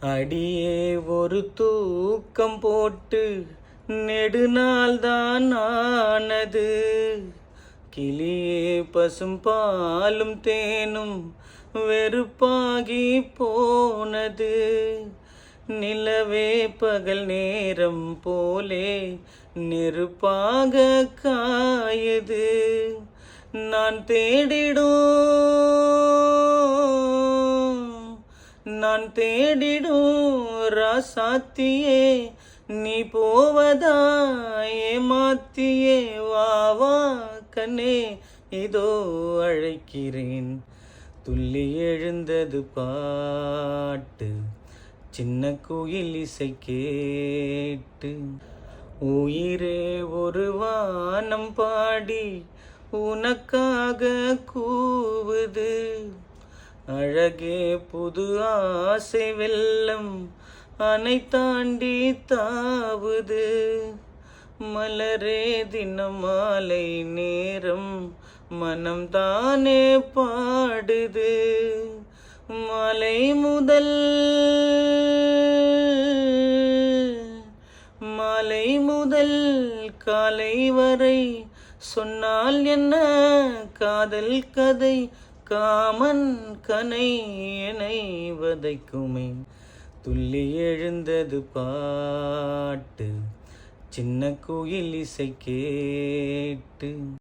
அடியே ஒரு தூக்கம் போட்டு நெடுநாள் தான் ஆனது. கிளியே பசும் பாலும் தேனும் வெறுப்பாகி போனது. நிலவே பகல் நேரம் போலே நெருப்பாக காயது. நான் தேடிடும் நான் தேடிடும் ராசாத்தியே நீ போவதா ஏமாத்தியே வா வா கண்ணே இதோ அழைக்கிறேன். துள்ளி எழுந்தது பாட்டு சின்ன கோயில் இசை கேட்டு உயிரே ஒரு வானம் பாடி உனக்காக கூவுது. அழகே புது ஆசை வெள்ளம் அணை தாண்டி தாவுது. மலரே தினம் மாலை நேரம் மனம் தானே பாடுது. மலை முதல் மாலை முதல் காலை வரை சொன்னால் என்ன? காதல் கதை காமன் கனை எனை வதைக்குமே. துள்ளி எழுந்தது பாட்டு சின்ன குயில் இசை கேட்டு.